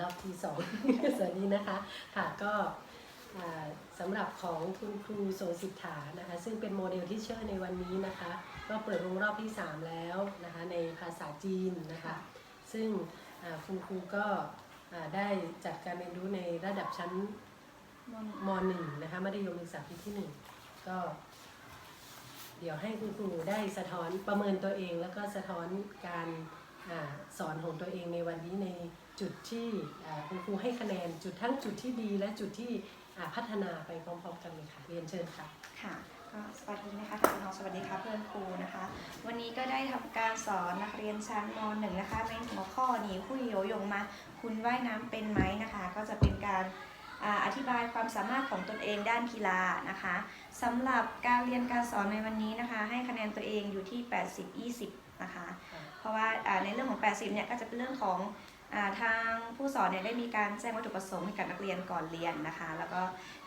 รอบที่สอง สวัสดีนะคะ ค่ะก็สำหรับของคุณครูโสสิทธานะคะ ซึ่งเป็นโมเดลที่เชื่อในวันนี้นะคะ ก็เปิดวงรอบที่ 3 แล้วนะคะ ในภาษาจีนนะคะ ซึ่งคุณครูก็ได้จัดการเรียนรู้ในระดับชั้นม .1 นะคะมัธยมศึกษาปีที่ 1 ก็เดี๋ยวให้คุณครูได้สะท้อนประเมินตัวเอง แล้วก็สะท้อนการ สอนของตัวเองในวันนี้ในจุดที่คุณครูให้คะแนนจุดทั้งจุดที่ดีและจุดที่พัฒนาไปพร้อมๆกันเลยค่ะ เรียนเชิญค่ะค่ะก็สวัสดีนะคะท่านน้องสวัสดีค่ะเพื่อนครูนะคะ วันนี้ก็ได้ทำการสอนนักเรียนชั้นม .1 นะคะในหัวข้อหนีคุยโยยงมา คุณว่ายน้ำเป็นไหมนะคะ ก็จะเป็นการอ่าอธิบายความสามารถของตนเองด้านกีฬานะคะสำหรับการเรียนการสอนในวันนี้นะคะ ให้คะแนนตัวเองอยู่ที่ 80-20 นะคะ เพราะว่าในเรื่องของ 80 เนี่ยก็จะเป็นเรื่องของอทางผู้สอนเนี่ยได้มีการแจ้งวัตถุประสงค์ให้กับนักเรียนก่อนเรียนนะคะ แล้วก็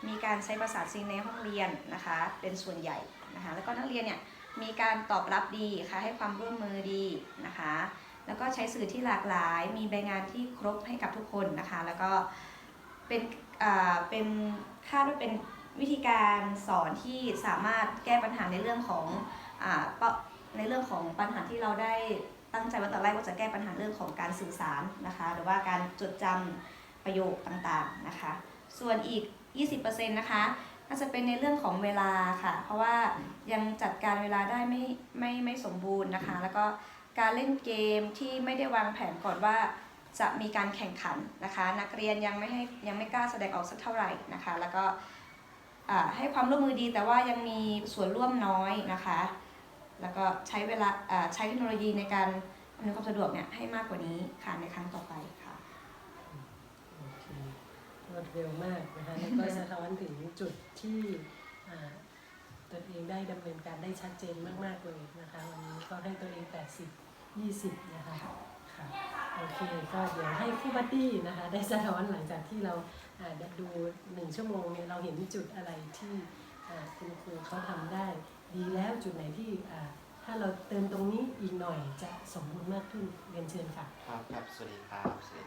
มีการใช้ภาษาจีนในห้องเรียนนะคะ เป็นส่วนใหญ่นะคะ แล้วก็นักเรียนเนี่ยมีการตอบรับดีค่ะให้ความร่วมมือดีนะคะ แล้วก็ใช้สื่อที่หลากหลาย มีใบงานที่ครบให้กับทุกคนนะคะ แล้วก็เป็นเป็นคาดว่าเป็นวิธีการสอนที่สามารถแก้ปัญหาในเรื่องของอเในเรื่องของปัญหาที่เราได้ตั้งใจว่าตอนแรกว่าจะแก้ปัญหาเรื่องของการสื่อสารนะคะ หรือว่าการจดจำประโยคต่างๆนะคะ ส่วนอีก 20%นะคะน่าจะเป็นในเรื่องของเวลาค่ะ เพราะว่ายังจัดการเวลาได้ไม่ไม่ไม่สมบูรณ์นะคะ แล้วก็การเล่นเกมที่ไม่ได้วางแผนก่อนว่าจะมีการแข่งขันนะคะ นักเรียนยังไม่ให้ยังไม่กล้าแสดงออกสักเท่าไหร่นะคะ แล้วก็ให้ความร่วมมือดีแต่ว่ายังมีส่วนร่วมน้อยนะคะ แล้วก็ใช้เวลาอ่าใช้เทคโนโลยีในการอำนวยความสะดวกเนี่ยให้มากกว่านี้ค่ะในครั้งต่อไปค่ะโอเครวดเร็วมากนะคะแล้วก็สะท้อนถึงจุดที่อ่าตนเองได้ดำเนินการได้ชัดเจนมาก ๆ เลยนะคะวันนี้ก็ให้ตัวเอง 80 20 นะคะค่ะโอเคก็เดี๋ยวให้ผู้บัดดี้นะคะ ได้สะท้อนหลังจากที่เราอ่าได้ดูหนึ่งชั่วโมงเนี่ยเราเห็นจุดอะไรที่อ่าคุณครูเขาทำได้ ดีแล้วจุดไหนที่ถ้าเราเติมตรงนี้อีกหน่อยจะสมบูรณ์มากขึ้นเรียนเชิญค่ะครับครับสวัสดีครับสวัสดี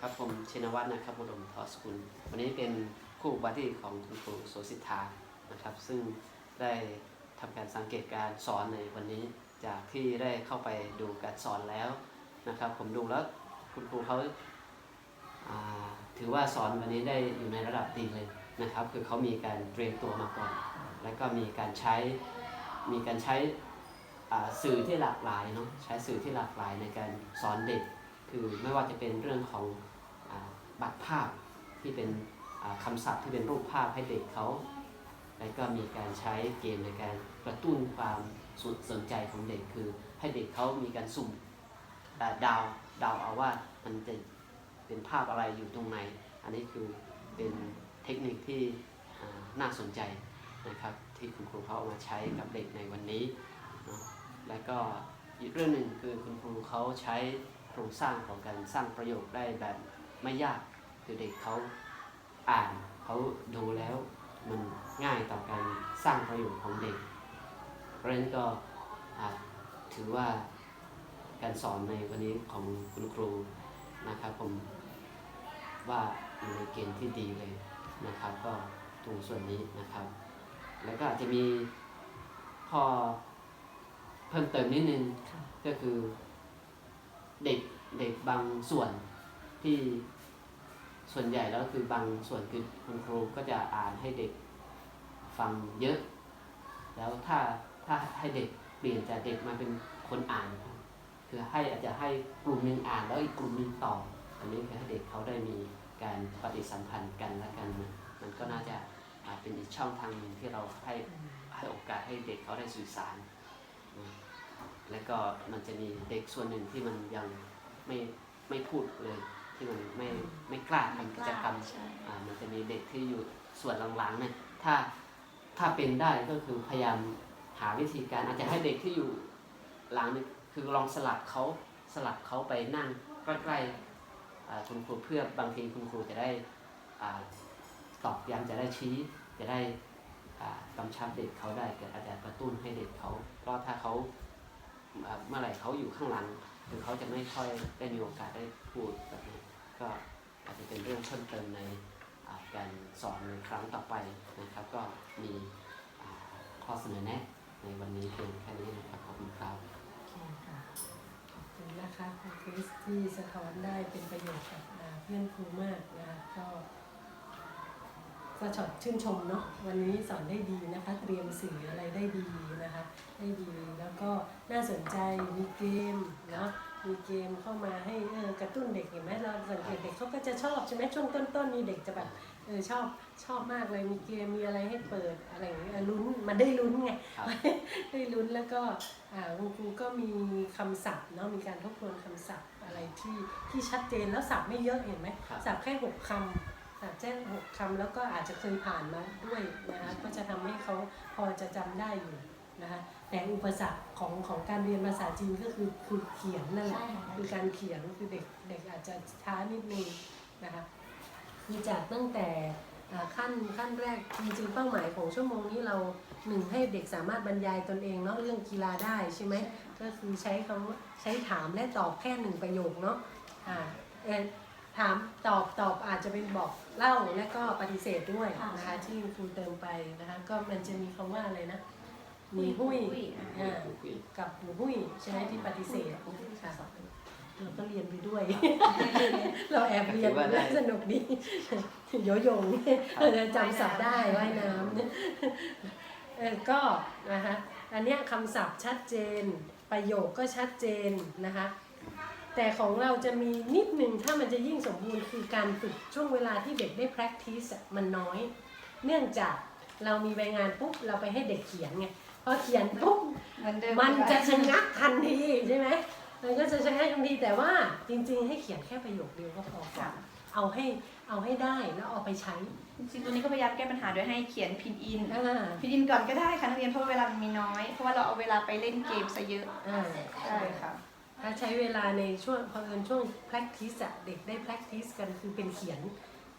ครับผมชินวัฒน์นะครับบรมทอสกุล วันนี้เป็นคู่บัดดี้ของคุณครูโสสิทธานะครับ ซึ่งได้ทำการสังเกตการสอนในวันนี้จากที่ได้เข้าไปดูการสอนแล้วนะครับ ผมดูแล้วคุณครูเขาาถือว่าสอนวันนี้ได้อยู่ในระดับดีเลยนะครับ คือเขามีการเตรียมตัวมาก่อน แล้วก็มีการใช้มีการใช้สื่อที่หลากหลายเนาะใช้สื่อที่หลากหลายในการสอนเด็ก คือไม่ว่าจะเป็นเรื่องของอบัตรภาพที่เป็นอ่าคำศัพท์ที่เป็นรูปภาพให้เด็กเขา แล้วก็มีการใช้เกมในการกระตุ้นความสนใจของเด็กคือให้เด็กเขามีการสุ่มดาวดาวเอาว่ามันจะเป็นภาพอะไรอยู่ตรงไหน อันนี้คือเป็นเทคนิคที่น่าสนใจ นะครับ ที่คุณครูเขาเอามาใช้กับเด็กในวันนี้เนอะแล้วก็อีกเรื่องหนึ่งคือคุณครูเขาใช้โครงสร้างของการสร้างประโยคได้แบบไม่ยากคือเด็กเขาอ่านเขาดูแล้วมันง่ายต่อการสร้างประโยคของเด็ก เพราะฉะนั้นก็ถือว่าการสอนในวันนี้ของคุณครูนะครับผมว่าอยู่ในเกณฑ์ที่ดีเลยนะครับ ก็ตรงส่วนนี้นะครับ แล้วก็อาจจะมีข้อเพิ่มเติมนิดนึงค่ะก็คือเด็กเด็กบางส่วนที่ส่วนใหญ่แล้วคือบางส่วนคือคุณครูก็จะอ่านให้เด็กฟังเยอะ แล้วถ้าถ้าให้เด็กเปลี่ยนจากเด็กมาเป็นคนอ่าน คือให้อาจจะให้กลุ่มหนึ่งอ่านแล้วอีกกลุ่มหนึ่งตอบอันนี้คือให้เด็กเขาได้มีการปฏิสัมพันธ์กันและกันนะมันก็น่าจะอาจ เป็นอีกช่องทางหนึ่งที่เราให้ให้โอกาสให้เด็กเขาได้สื่อสารนะแล้วก็มันจะมีเด็กส่วนหนึ่งที่มันยังไม่ไม่พูดเลย ที่มันไม่ไม่กล้าทำกิจกรรมใช่อ่ามันจะมีเด็กที่อยู่ส่วนหลังๆเนี่ยถ้าถ้าเป็นได้ก็คือพยายามหาวิธีการอาจจะให้เด็กที่อยู่หลังนี่คือลองสลับเขาสลับเขาไปนั่งใกล้ๆอ่าคุณครูเพื่อบางทีคุณครูจะได้อ่า ตอกย้ำจะได้ชี้ จะได้กำชับเด็กเขาได้ก็อาจจะกระตุ้นให้เด็กเขาเพราะถ้าเขาเมื่อไหร่เขาอยู่ข้างหลังคือเขาจะไม่ค่อยได้มีโอกาสได้พูดแบบนี้ก็อาจจะเป็นเรื่องเพิ่มเติมในการสอนในครั้งต่อไปนะครับ ก็มีข้อเสนอแนะในวันนี้เพียงแค่นี้นะครับขอบคุณครับค่ะขอบคุณนะคะคุณคริสที่สะท้อนได้เป็นประโยชน์กับเพื่อนครูมากนะคะก็ ก็ชอดชื่นชมเนาะวันนี้สอนได้ดีนะคะ เตรียมสื่ออะไรได้ดีนะคะ ได้ดีแล้วก็น่าสนใจมีเกมเนาะมีเกมเข้ามาให้เออกระตุ้นเด็กเห็นไหมเราสังเกตเด็กเขาก็จะชอบใช่ไหมช่วงต้นๆนี่เด็กจะแบบเออชอบชอบมากเลยมีเกมมีอะไรให้เปิดอะไรอย่างเงี้ยเออลุ้นมันได้ลุ้นไงครับได้ลุ้นแล้วก็อ่าคุณครูก็มีคำศัพท์เนาะมีการทบทวนคำศัพท์อะไรที่ที่ชัดเจนแล้วศัพท์ไม่เยอะเห็นไหมครับศัพท์แค่หกคำ ศัพท์แค่หกคำแล้วก็อาจจะเคยผ่านมาด้วยนะคะก็จะทำให้เขาพอจะจำได้อยู่นะคะแต่อุปสรรคของของการเรียนภาษาจีนก็คือคือเขียนนั่นแหละใช่ค่ะคือการเขียนคือเด็กเด็กอาจจะช้านิดนึงนะคะมีจากตั้งแต่อ่าขั้นขั้นแรกจริงๆเป้าหมายของชั่วโมงนี้เราหนึ่งให้เด็กสามารถบรรยายตนเองเนาะเรื่องกีฬาได้ใช่ไหมก็คือใช้คำว่าใช้ถามและตอบแค่หนึ่งประโยคเนาะอ่าเอ่อ ถามตอบตอบอาจจะเป็นบอกเล่าและก็ปฏิเสธด้วยค่ะ นะคะที่ครูเติมไปนะคะก็มันจะมีคำว่าอะไรนะมีหุ้ยอ่ากับหนูหุ้ยใช่ไหมที่ปฏิเสธค่ะเราก็เรียนไปด้วย เราแอบเรียนถือว่าได้ สนุกดีโยโยงเราจะจำศัพท์ได้ว่ายน้ำเนี่ยเออก็นะคะอันเนี้ยคำศัพท์ชัดเจน ประโยคก็ชัดเจนนะคะ แต่ของเราจะมีนิดหนึ่งถ้ามันจะยิ่งสมบูรณ์คือการฝึกช่วงเวลาที่เด็กได้ practice อะมันน้อย เนื่องจากเรามีใบงานปุ๊บเราไปให้เด็กเขียนไงพอเขียนปุ๊บเหมือนเดิมมันจะชะงักทันทีใช่ไหมมันก็จะชะงักทันทีแต่ว่าจริง ๆ ให้เขียนแค่ประโยคเดียวก็พอก่อค่ะนเอาให้เอาให้ได้แล้วเอาไปใช้ จริงๆตัวนี้ก็พยายามแก้ปัญหาโดยให้เขียนพินอินอ่าพินอินก่อนก็ได้ค่ะนักเรียนเพราะว่าเวลามันมีน้อย เพราะว่าเราเอาเวลาไปเล่นเกมซะเยอะอ่าใช่ค่ะ ถ้าใช้เวลาในช่วงพอเอิญช่วง practice อะเด็กได้ practice กันคือเป็นเขียน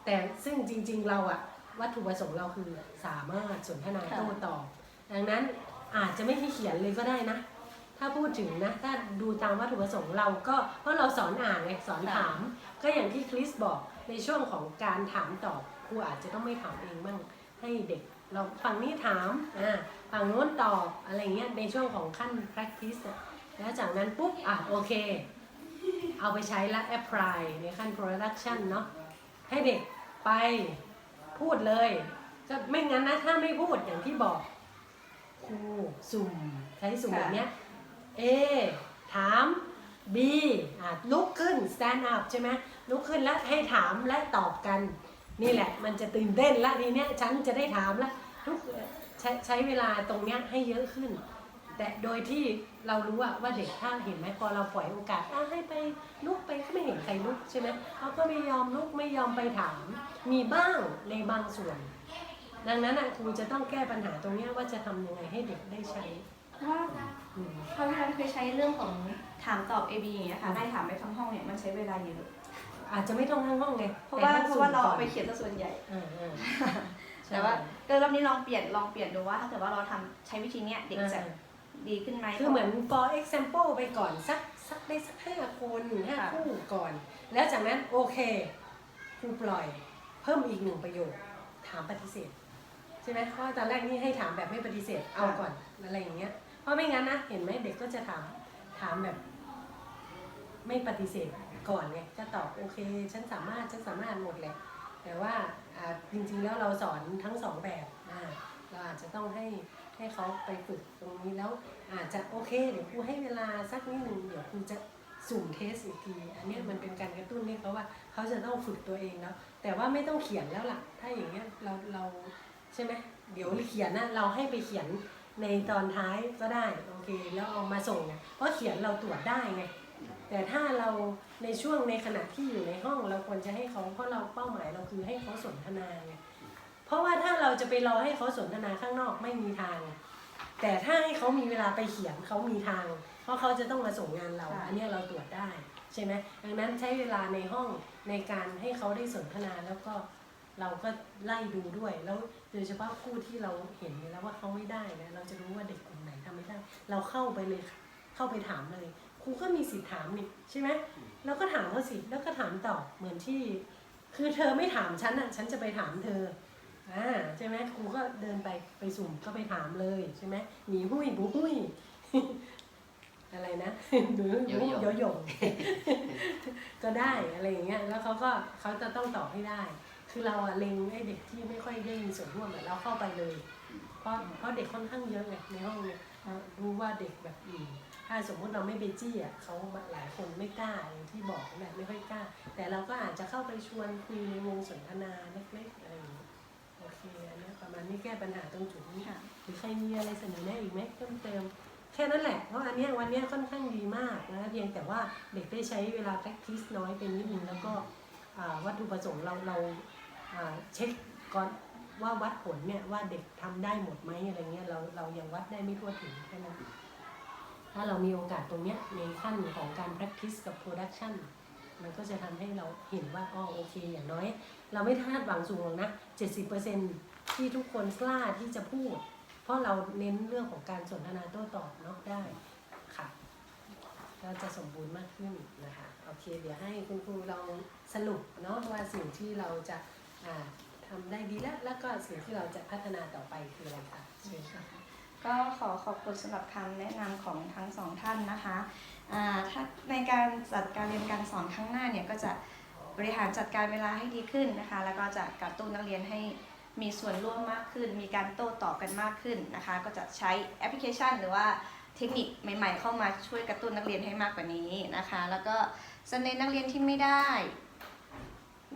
แต่ซึ่งจริง ๆ เราอะวัตถุประสงค์เราคือสามารถสนทนาโต้ตอบดังนั้นอาจจะไม่ให้เขียนเลยก็ได้นะ ถ้าพูดถึงนะ ถ้าดูตามวัตถุประสงค์เราก็เพราะเราสอนอ่านไงสอนถาม ก็อย่างที่คริสบอกในช่วงของการถามตอบครูอาจจะต้องไม่ถามเองบ้างให้เด็กเราฝั่งนี้ถามอ่าฝั่งโน้นตอบอะไรเงี้ยในช่วงของขั้น practice อะ แล้วจากนั้นปุ๊บ อะ โอเค เอาไปใช้และ apply ในขั้น production เนาะให้เด็กไปพูดเลยก็ไม่งั้นนะ ถ้าไม่พูดอย่างที่บอกครูสุ่มใช้สุ่มค่ะแบบเนี้ย A ถาม B อะลุกขึ้น stand up ใช่ไหมลุกขึ้นแล้วให้ถามและตอบกัน นี่แหละ มันจะตื่นเต้นละทีเนี้ยฉันจะได้ถามละทุกใช้ใช้เวลาตรงเนี้ยให้เยอะขึ้น แต่โดยที่เรารู้อะว่าเด็กถ้าเห็นไหมพอเราปล่อยโอกาสอะให้ไปลุกไปก็ไม่เห็นใครลุกใช่ไหมเขาก็ไม่ยอมลุกไม่ยอมไปถาม มีบ้างในบางส่วน ดังนั้นอะครูจะต้องแก้ปัญหาตรงเนี้ยว่าจะทำยังไงให้เด็กได้ใช้เพราะว่าอืมเขาที่เราเคยใช้เรื่องของถามตอบ A B อย่างเงี้ยค่ะได้ถามไปทั้งห้องเนี่ยมันใช้เวลาเยอะอาจจะไม่ต้องทั้งห้องไงเพราะว่าแต่เพถ้ราะว่าเราสุ่มเอาก่ไปอนเขียนซะส่วนใหญ่อ่าอ่าแต่ว่าก็รอบนี้ลองเปลี่ยนลองเปลี่ยนดูว่าถ้าเกิดว่าเราทำใช้วิธีเนี้ยเด็กจะอ่า ดีขึ้นไหมคือเหมือน for example ไปก่อนสักสักได้สักห้าคนห้าค่ะคู่ก่อน แล้วจากนั้นโอเคครูปล่อยเพิ่มอีกหนึ่งประโยคถามปฏิเสธใช่ไหมเพราะว่าตอนแรกนี่ให้ถามแบบไม่ปฏิเสธเอาก่อนอะไรอย่างเงี้ย เพราะไม่งั้นนะเห็นไหมเด็กก็จะถามถามแบบ ไม่ปฏิเสธก่อนไงจะตอบโอเค ฉันสามารถฉันสามารถหมดแหละแต่ว่าอ่าจริงๆแล้วเราสอนทั้งสองแบบอ่าเราอาจจะต้องให้ ให้เขาไปฝึกตรงนี้แล้วอาจจะโอเค เดี๋ยวครูให้เวลาสักนิดหนึ่งเดี๋ยวครูจะสุ่มเทสอีกที อันนี้มันเป็นการกระตุ้นให้เขาว่าเขาจะต้องฝึกตัวเองแล้วแต่ว่าไม่ต้องเขียนแล้วล่ะ ถ้าอย่างเงี้ยเราเราใช่ไหมเดี๋ยวเขียนนะเราให้ไปเขียนในตอนท้ายก็ได้โอเคแล้วเอามาส่งไงเพราะเขียนเราตรวจได้ไงแต่ถ้าเราในช่วงในขณะที่อยู่ในห้องเราควรจะให้เขาเพราะเราเป้าหมายเราคือให้เขาสนทนาไง เพราะว่าถ้าเราจะไปรอให้เขาสนทนาข้างนอกไม่มีทาง แต่ถ้าให้เขามีเวลาไปเขียนเขามีทาง เพราะเขาจะต้องมาส่งงานเราค่ะอันเนี้ยเราตรวจได้ใช่ไหมดังนั้นใช้เวลาในห้องในการให้เขาได้สนทนาแล้วก็เราก็ไล่ดูด้วยแล้วโดยเฉพาะผู้ที่เราเห็นอยู่แล้วว่าเขาไม่ได้นะเราจะรู้ว่าเด็กกลุ่มไหนทำไม่ได้ เราเข้าไปเลยค่ะเข้าไปถามเลยครูก็มีสิทธิ์ถามนี่ใช่ไหมเราก็ถามเขาสิแล้วก็ถามตอบเหมือนที่ คือเธอไม่ถามฉันอะฉันจะไปถามเธอ อ่าใช่ไหมครูก็เดินไปไปสุ่มก็ไปถามเลยใช่ไหมหมีหุ้ยบูหุ้ย อะไรนะหนูโยบูโย่โยโย่ก็ได้อะไรอย่างเงี้ยแล้วเขาก็เขาจะต้องตอบให้ได้ คือเราอะเล็งไอ้เด็กที่ไม่ค่อยได้มีส่วนร่วมอะเราเข้าไปเลย เพราะเพราะเด็กค่อนข้างเยอะไงในห้องเนี่ยเรารู้ว่าเด็กแบบอืมถ้าสมมติเราไม่ไปจี้อะเขาหลายคนไม่กล้าอย่างที่บอกแบบไม่ค่อยกล้า แต่เราก็อาจจะเข้าไปชวนคุยในวงสนทนาเล็กๆอะไรอย่างเงี้ย โอเคอันเนี้ยประมาณนี้แก้ปัญหาตรงจุดนี้ค่ะหรือใครมีอะไรเสนอแนะอีกไหมเพิ่มเติม แค่นั้นแหละ เพราะอันเนี้ยวันเนี้ยค่อนข้างดีมากนะเพียงแต่ว่าเด็กได้ใช้เวลา practice น้อยเป็นนิดนึงแล้วก็อ่าวัตถุประสงค์เราเราอ่าเช็คก่อนว่าวัดผลเนี่ยว่าเด็กทำได้หมดไหมอะไรเงี้ยเราเรายังวัดได้ไม่ทั่วถึงแค่นั้นถ้าเรามีโอกาสตรงเนี้ยในขั้นของการ practice กับ production มันก็จะทำให้เราเห็นว่าอ๋อโอเค อย่างน้อย เราไม่คาดหวังสูงหรอกนะ70%ที่ทุกคนกล้าที่จะพูด เพราะเราเน้นเรื่องของการสนทนาโต้ตอบเนาะได้ค่ะก็จะสมบูรณ์มากขึ้นนะคะโอเค เดี๋ยวให้คุณครูลองสรุปเนาะว่าสิ่งที่เราจะาทำได้ดีแล้ว แล้วก็สิ่งที่เราจะพัฒนาต่อไปคืออะไรคะเชิญค่ะ ก็ขอขอบคุณสำหรับคำแนะนำของทั้งสองท่านนะคะถ้าในการจัดการเรียนการสอนข้างหน้าเนี่ยก็จะบริหารจัดการเวลาให้ดีขึ้นนะคะ แล้วก็จะกระตุ้นนักเรียนให้มีส่วนร่วมมากขึ้น มีการโต้ตอบกันมากขึ้นนะคะ ก็จะใช้แอปพลิเคชัน หรือว่าเทคนิคใหม่ๆ เข้ามาช่วยกระตุ้นนักเรียนให้มากกว่านี้นะคะ แล้วก็สำเนนักเรียนที่ไม่ได้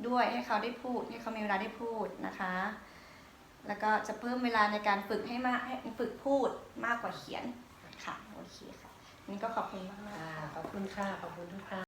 ด้วยให้เขาได้พูดให้เขามีเวลาได้พูดนะคะ แล้วก็จะเพิ่มเวลาในการฝึกให้มากให้ฝึกพูดมากกว่าเขียนค่ะโอเคค่ะนี่ก็ขอบคุณมากๆอ่าค่ะ ขอบคุณค่ะ ขอบคุณทุกท่าน